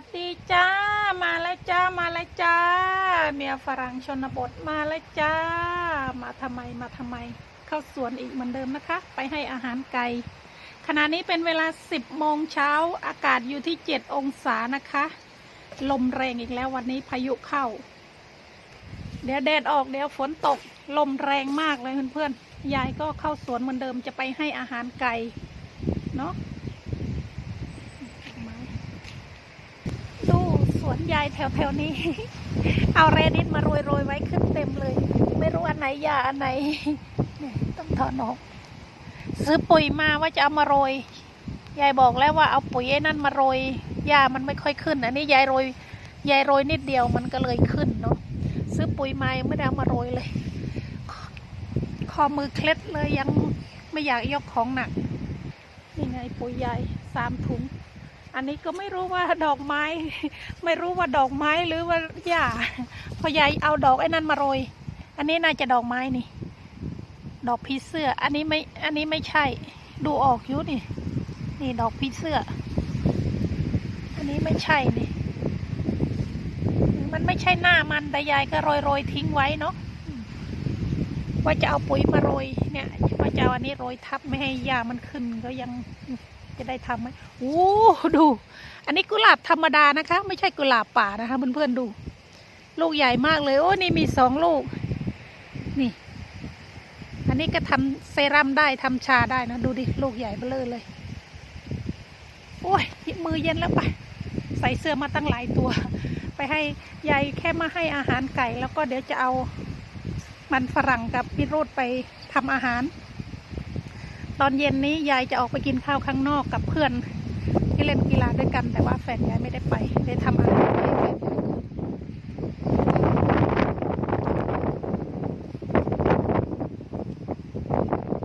วัสดีจ้า มาแล้วจ้า มาแล้วจ้า เมียฝรั่งชนบทมาแล้วจ้า มาทำไม มาทำไม เข้าสวนอีกเหมือนเดิมนะคะ ไปให้อาหารไก่ ขณะนี้เป็นเวลา 10โมงเช้า อากาศอยู่ที่ 7 องศานะคะ ลมแรงอีกแล้ววันนี้พายุเข้า เดี๋ยวแดดออกเดี๋ยวฝนตก ลมแรงมากเลยเพื่อนๆ ยายก็เข้าสวนเหมือนเดิมจะไปให้อาหารไก่ เนาะ ดูส วนยายแถวๆนี้ เอาเรดิตมาโรยๆไว้ขึ้นเต็มเลย ไม่รู้อันไหนยาอันไหนต้องถอนออกซื้อปุ๋ยมาว่าจะเอามาโรย ยายบอกแล้วว่าเอาปุ๋ยไอ้นั่นมาโรยหญ้ามันไม่ค่อยขึ้น อันนี้ยายโรย ยายโรยนิดเดียวมันก็เลยขึ้นเนาะ ซื้อปุ๋ยมาไม่ได้เอามาโรยเลย คอมือเคล็ดเลยยังไม่อยากยกของหนัก นี่ไงปุ๋ยใหญ่สามถุง อันนี้ก็ไม่รู้ว่าดอกไม้ ไม่รู้ว่าดอกไม้หรือว่าหญ้าพอยายเอาดอกไอ้นั่นมาโรย อันนี้น่าจะดอกไม้นี่ ดอกผีเสื้อ อันนี้ไม่อันนี้ไม่ใช่ ดูออกอยู่นี่ นี่ดอกผีเสื้อ อันนี้ไม่ใช่นี่ มันไม่ใช่หน้ามันแต่ยายก็โรยโรยทิ้งไว้เนาะว่าจะเอาปุ๋ยมาโรยเนี่ยว่าจะเอาอันนี้โรยทับไม่ให้หญ้ามันขึ้นก็ยัง จะได้ทำไหมโอ้ดู อันนี้กุหลาบธรรมดานะคะ ไม่ใช่กุหลาบป่านะคะเพื่อนๆดู ลูกใหญ่มากเลย โอ้นี่มีสองลูก นี่ อันนี้ก็ทำเซรั่มได้ทำชาได้นะ ดูดิ ลูกใหญ่เบ้อเลยเลย โอ้ยมือเย็นแล้วไป ใส่เสื้อมาตั้งหลายตัว ไปให้ยายแค่มาให้อาหารไก่ แล้วก็เดี๋ยวจะเอามันฝรั่งกับพิโรดไปทำอาหาร ตอนเย็นนี้ยายจะออกไปกินข้าวข้างนอกกับเพื่อนที่เล่นกีฬาด้วยกัน แต่ว่าแฟนยายไม่ได้ไปได้ทำอาหารให้แฟนยาย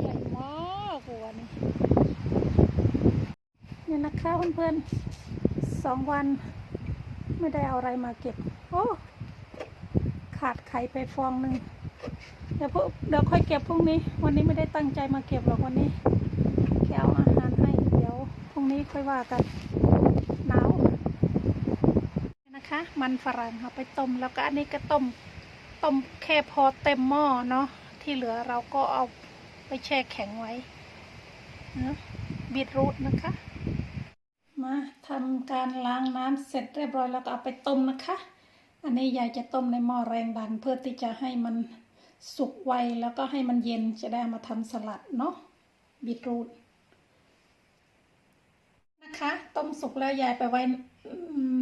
ใหญ่มากหัวนี่เนี่ยนะคะเพื่อนๆสองวันไม่ได้เอาอะไรมาเก็บ โอ้ ขาดไข่ไปฟองหนึ่ง ดี๋ยวพวกเดี๋ยวค่อยเก็บพรุ่งนี้ วันนี้ไม่ได้ตั้งใจมาเก็บหรอกวันนี้แค่เอาอาหารให้เดี๋ยวพรุ่งนี้ค่อยว่ากันหนาวนะคะ มันฝรั่งเอาไปต้มแล้วก็อันนี้ก็ต้มต้มแค่พอเต็มหม้อเนาะที่เหลือเราก็เอาไปแช่แข็งไว้นะบีทรูทนะคะ มาทำการล้างน้ำเสร็จเรียบร้อยแล้วก็เอาไปต้มนะคะ อันนี้ยายจะต้มในหม้อแรงดันเพื่อที่จะให้มัน สุกไวแล้วก็ให้มันเย็นจะได้มาทำสลัดเนาะบีทรูทนะคะ ต้มสุกแล้วยายไปไว้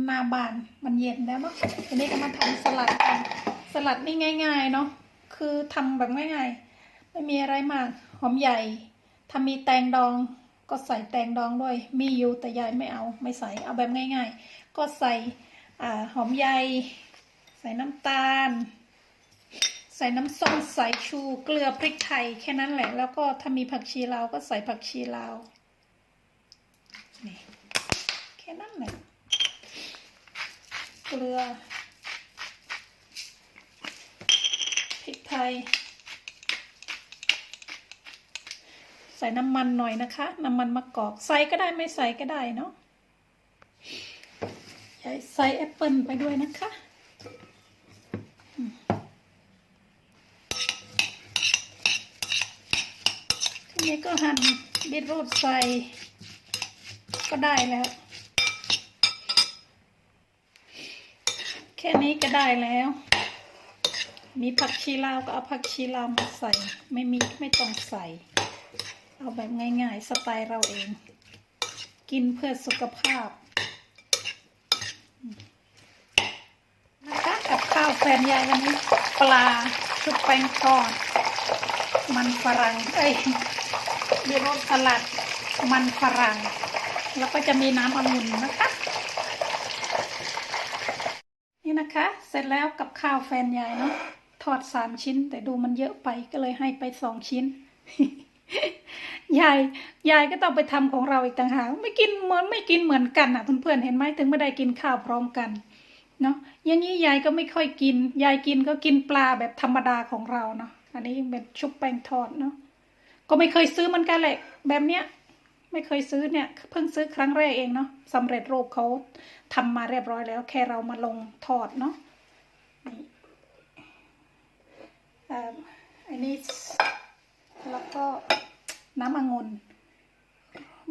หน้าบ้านมันเย็นแล้วเนาะทีนี้ก็มาทำสลัดกันสลัดนี่ง่าย ๆ เนาะคือทำแบบง่ายๆ ไม่มีอะไรมาก หอมใหญ่ถ้ามีแตงดองก็ใส่แตงดองด้วย มีอยู่แต่ยายไม่เอาไม่ใส่เอาแบบง่าย ๆ ก็ใส่อหอมใหญ่ ใส่น้ำตาล ใส่น้ำส้มสายชูเกลือพริกไทยแค่นั้นแหละ แล้วก็ถ้ามีผักชีลาวก็ใส่ผักชีลาวนี่แค่นั้นแหละเกลือพริกไทย ใส่น้ำมันหน่อยนะคะ น้ำมันมะกอกใส่ก็ได้ไม่ใส่ก็ได้เนาะใส่แอปเปิลไปด้วยนะคะอืมที นี้ก็หั่นบีทรูทใส่ ก็ได้แล้ว แค่นี้ก็ได้แล้ว มีผักชีลาวก็เอาผักชีลาวมาใส่ ไม่มีไม่ต้องใส่ เอาแบบง่ายๆ สไตล์เราเอง กินเพื่อสุขภาพนะคะกับข้าวแฟนยายวันนี้ปลาชุบแป้งทอด มันฝรั่งเอ้ย มีรสสลัดมันฝรั่ง แล้วก็จะมีน้ำองุ่นนะคะ นี่นะคะ เสร็จแล้วกับข้าวแฟนยายเนาะทอดสามชิ้น แต่ดูมันเยอะไปก็เลยให้ไปสองชิ้น ยายยายก็ต้องไปทำของเราอีกต่างหากไม่กินเหมือนไม่กินเหมือนกันอะเพื่อนๆเห็นไหมถึงไม่ได้กินข้าวพร้อมกันเนาะอย่างนี้ยายก็ไม่ค่อยกิน ยายกินก็กินปลาแบบธรรมดาของเราเนาะอันนี้เป็นชุบแป้งทอดเนาะ ก็ไม่เคยซื้อเหมือนกันแหละแบบเนี้ยไม่เคยซื้อเนี่ยเพิ่งซื้อครั้งแรกเองเนาะสำเร็จรูปเขาทำมาเรียบร้อยแล้ว แค่เรามาลงทอดเนาะนี่เอ่ออันนี้แล้วก็น้ำองุ่น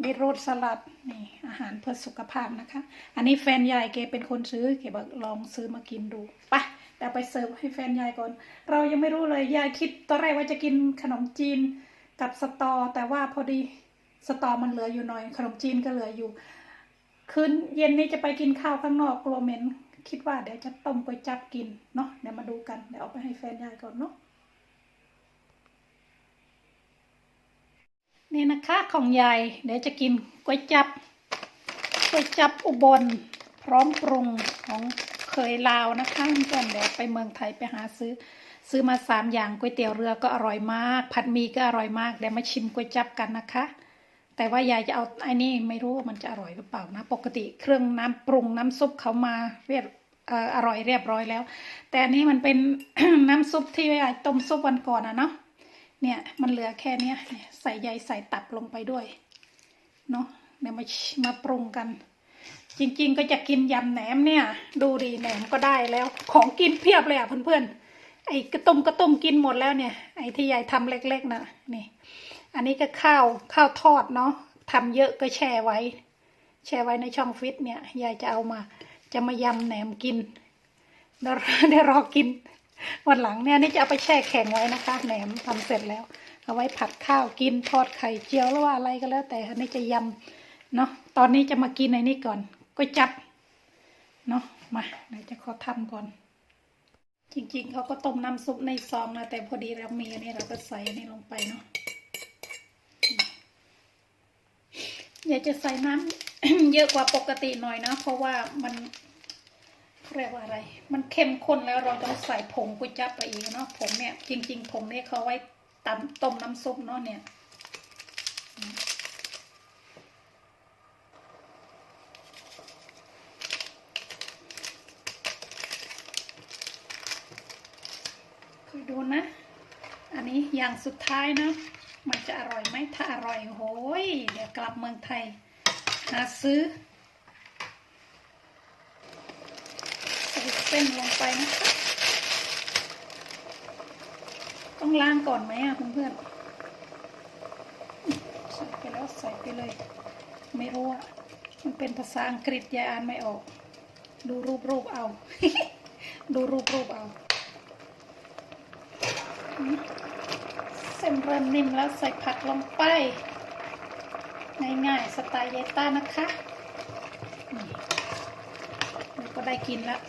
บีทรูทสลัดนี่อาหารเพื่อสุขภาพนะคะ อันนี้แฟนยายแกเป็นคนซื้อแกบอกลองซื้อมากินดูไปะเดี๋ยวไปเสิร์ฟให้แฟนยายก่อน เรายังไม่รู้เลยยายคิดตอนแรกว่าจะกินขนมจีน กับสตอ แต่ว่าพอดีสตอมันเหลืออยู่หน่อย ขนมจีนก็เหลืออยู่ คืนเย็นนี้จะไปกินข้าวข้างนอกกลัวเหม็นคิดว่าเดี๋ยวจะต้มก๋วยจับกินเนาะเดี๋ยวมาดูกันเดี๋ยวเอาไปให้แฟนยายก่อนเนาะนี่นะคะของยายเดี๋ยวจะกินก๋วยจับก๋วยจับอุบล พร้อมปรุงของเคยลาวนะคะเพื่อนเดี๋ยวไปเมืองไทยไปหาซื้อ ซื้อมาสามอย่างก๋วยเตี๋ยวเรือก็อร่อยมาก ผัดหมีก็อร่อยมากเดี๋ยวมาชิมก๋วยจับกันนะคะ แต่ว่ายายจะเอาไอ้นี่ไม่รู้ว่ามันจะอร่อยหรือเปล่านะ ปกติเครื่องน้ำปรุงน้ำซุปเขามาเรียบเอ่อร่อยเรียบร้อยแล้ว แต่อันนี้มันเป็นน้ำซุปที่ยายต้มซุปวันก่อนอะเนาะเนี่ยมันเหลือแค่เนี้ยใส่ใยใส่ตับลงไปด้วยเนาะเดี๋ยวมามาปรุงกัน จริง ๆ ก็จะกินยำแหนมเนี่ย ดูดีแหนมก็ได้แล้ว ของกินเพียบเลยอะเพื่อนๆ ไอ้กระต้มกระต้มกินหมดแล้วเนี่ย ไอ้ที่ยายทำเล็กๆนะนี่ อันนี้ก็ข้าวข้าวทอดเนาะทำเยอะก็แช่ไว้ แช่ไว้ในช่องฟิตเนี่ยยายจะเอามา จะมายำแหนมกินเดี๋ยวเดี๋ยวรอกิน วันหลังเนี่ยนี่จะเอาไปแช่แข็งไว้นะคะแหนมทำเสร็จแล้ว เอาไว้ผัดข้าวกินทอดไข่เจียวหรือว่าอะไรก็แล้ว แต่อันนี้จะยำเนาะตอนนี้จะมากินในนี้ก่อนก็จับเนาะมาเดี๋ยวจะขอทำก่อน จริงๆ เขาก็ต้มน้ำซุปในซองนะแต่พอดีเรามีอันนี้เราก็ใส่อันนี้ลงไปเนาะอยากจะใส่น้ำเยอะกว่าปกติหน่อยนะ เพราะว่ามันเรียกว่าอะไร มันเข้มข้นแล้วเราต้องใส่ผงก๋วยจั๊บไปอีกเนาะผงเนี่ย จริง ๆ ผงเนี่ยเขาไว้ตำต้มน้ำซุปเนาะเนี่ย ดูนะ อันนี้อย่างสุดท้ายนะ มันจะอร่อยไหมถ้าอร่อยโหยเดี๋ยวกลับเมืองไทย หาซื้อใส่เส้นลงไปนะคะ ต้องล้างก่อนไหมอะเพื่อนๆใส่ไปแล้วใส่ไปเลย ไม่รู้อะมันเป็นภาษาอังกฤษยายอ่านไม่ออก ดูรูปรูปเอา ดูรูปรูปเอา เส้นเริ่มนิ่มแล้วใส่ผักลงไป ง่ายๆสไตล์เยต้านะคะนี่แล้วก็ได้กินแล้ว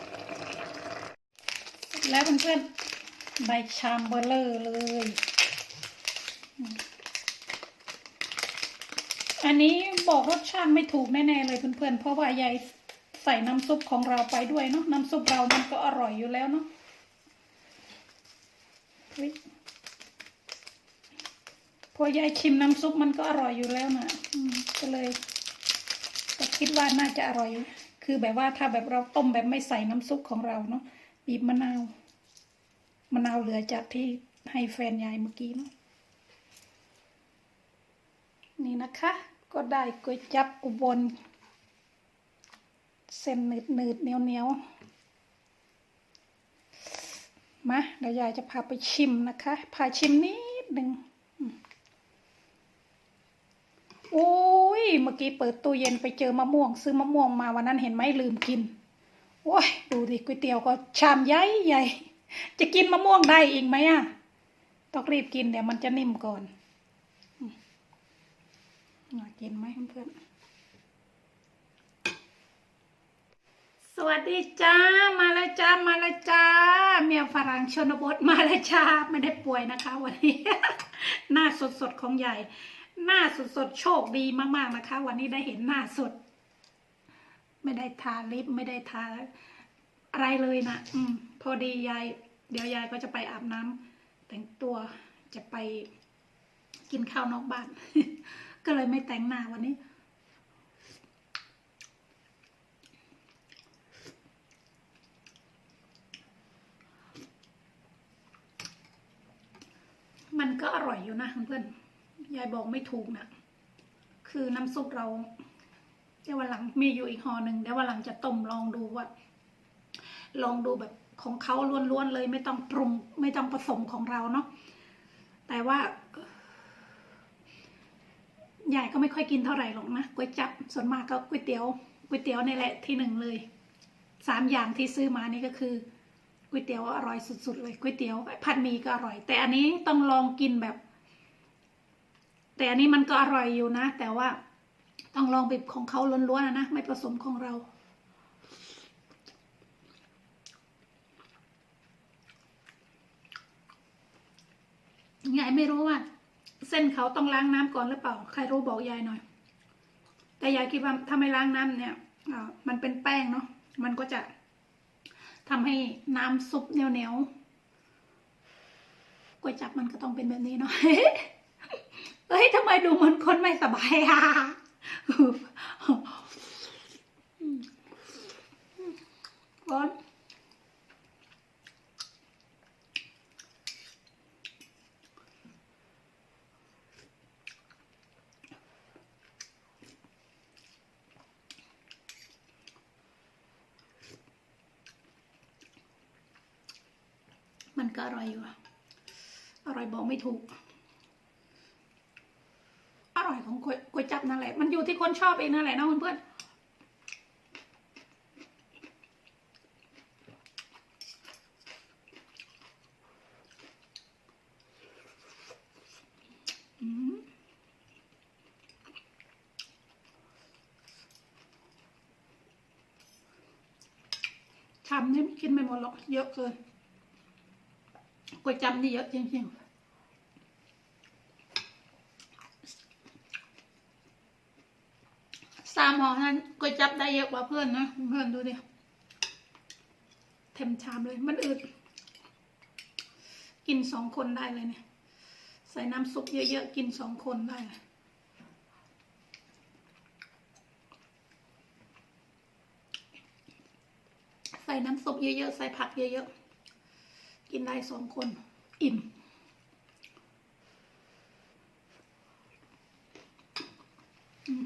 แล้วเพื่อนๆใบชามเบลเลอร์เลย อันนี้บอกรสชาติไม่ถูกแน่ๆเลยเพื่อนๆเพราะว่ายายใส่น้ำซุปของเราไปด้วยเนาะน้ำซุปเรามันก็อร่อยอยู่แล้วเนาะ ริก พอยายชิมน้ำซุปมันก็อร่อยอยู่แล้วนะอืมก็เลยก็คิดว่าน่าจะอร่อย คือแบบว่าถ้าแบบเราต้มแบบไม่ใส่น้ำซุปของเราเนาะบีบมะนาวมะนาวเหลือจากที่ให้แฟนยายเมื่อกี้เนาะนี่นะคะ ก็ได้ก๋วยจับอุบลเส้นหนืดๆเนียวเหนียวๆ มาเดี๋ยวยายจะพาไปชิมนะคะ พาชิมนิดหนึ่งโอ้ย เมื่อกี้เปิดตู้เย็นไปเจอมะม่วง ซื้อมะม่วงมาวันนั้นเห็นไหมลืมกิน โอ้ย ดูดิก๋วยเตี๋ยวก็ชามใหญ่ใหญ่ จะกินมะม่วงได้อีกไหมอะ ต้องรีบกินเดี๋ยวมันจะนิ่มก่อนอืมน่ากินไหมเพื่อนๆ สวัสดีจ้า มาแล้วจ้า มาแล้วจ้า เมียฝรั่งชนบทมาแล้วจ้า ไม่ได้ป่วยนะคะวันนี้ หน้าสดๆของใหญ่ หน้าสดๆโชคดีมากๆนะคะ วันนี้ได้เห็นหน้าสด ไม่ได้ทาลิปไม่ได้ทาอะไรเลยนะอืม พอดียาย เดี๋ยวยายก็จะไปอาบน้ำแต่งตัวจะไปกินข้าวนอกบ้าน ก็เลยไม่แต่งหน้าวันนี้ มันก็อร่อยอยู่นะเพื่อนๆยายบอกไม่ถูกนะคือน้ำซุปเราเดี๋ยววันหลังมีอยู่อีกห่อหนึ่งเดี๋ยววันหลังจะต้มลองดูว่า ลองดูแบบของเขาล้วนๆเลย ไม่ต้องปรุง ไม่ต้องผสมของเราเนาะแต่ว่ายายก็ไม่ค่อยกินเท่าไหร่หรอกนะก๋วยจับส่วนมากก็ก๋วยเตี๋ยวก๋วยเตี๋ยวนี่แหละที่หนึ่งเลยสามอย่างที่ซื้อมานี่ก็คือ ก๋วยเตี๋ยวอร่อยสุดๆเลยก๋วยเตี๋ยวผัดหมี่ก็อร่อย แต่อันนี้ต้องลองกินแบบ แต่อันนี้มันก็อร่อยอยู่นะ แต่ว่าต้องลองแบบของเขาล้วนๆนะนะไม่ผสมของเรายายไม่รู้ว่า เส้นเขาต้องล้างน้ำก่อนหรือเปล่า ใครรู้บอกยายหน่อย แต่ยายคิดว่าถ้าไม่ล้างน้ำเนี่ยมันเป็นแป้งเนาะมันก็จะ ทำให้น้ำซุปเหนียวๆก๋วยจับมันก็ต้องเป็นแบบนี้เนาะเฮ้ยทำไมดูเหมือนคนไม่สบายอะร้อน มันก็อร่อยอยู่อะอร่อยบอกไม่ถูก อร่อยของก๋วยวยจับนั่นแหละ มันอยู่ที่คนชอบเองนั่นแหละนะเพื่อนๆอืมชามนี้กินไม่หมดหรอกเยอะเกิน วยจั๊บนี่เยอะจริงๆสามห่อนั้นก๋วยจั๊บได้เยอะกว่าเพื่อนนะเพื่อนดูดิเต็มชามเลยมันอึดกินสองคนได้เลยเนี่ย ใส่น้ำซุปเยอะๆกินสองคนได้ใส่น้ำซุปเยอะๆใส่ผักเยอะๆ กินได้สองคนอิ่มอืม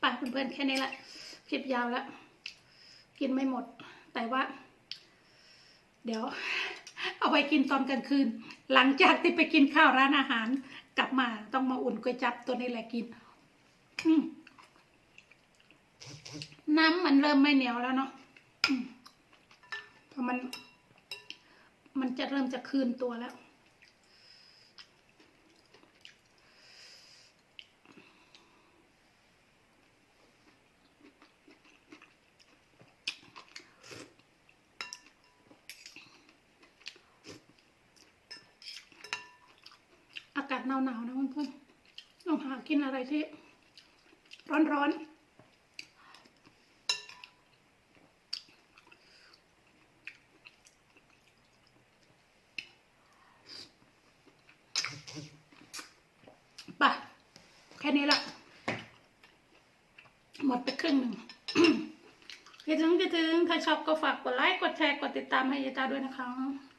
ไปเพื่อนๆแค่นี้แหละคลิปยาวแล้ว กินไม่หมด แต่ว่า เดี๋ยว เอาไปกินตอนกลางคืน หลังจากที่ไปกินข้าวร้านอาหาร กลับมาต้องมาอุ่นก๋วยจับตัวนี้แหละกิน อืม น้ำมันเริ่มไม่เหนียวแล้วเนาะเพราะมัน มันจะเริ่มจะคืนตัวแล้ว อากาศหนาวๆนะเพื่อนๆลองหากินอะไรที่ร้อนๆ ไปแค่นี้ละ หมดไปครึ่งหนึ่ง คิด ถึงคิดถึงใครชอบก็ฝากกดไลค์ กดแชร์ กดติดตามให้ยายตาด้วยนะคะ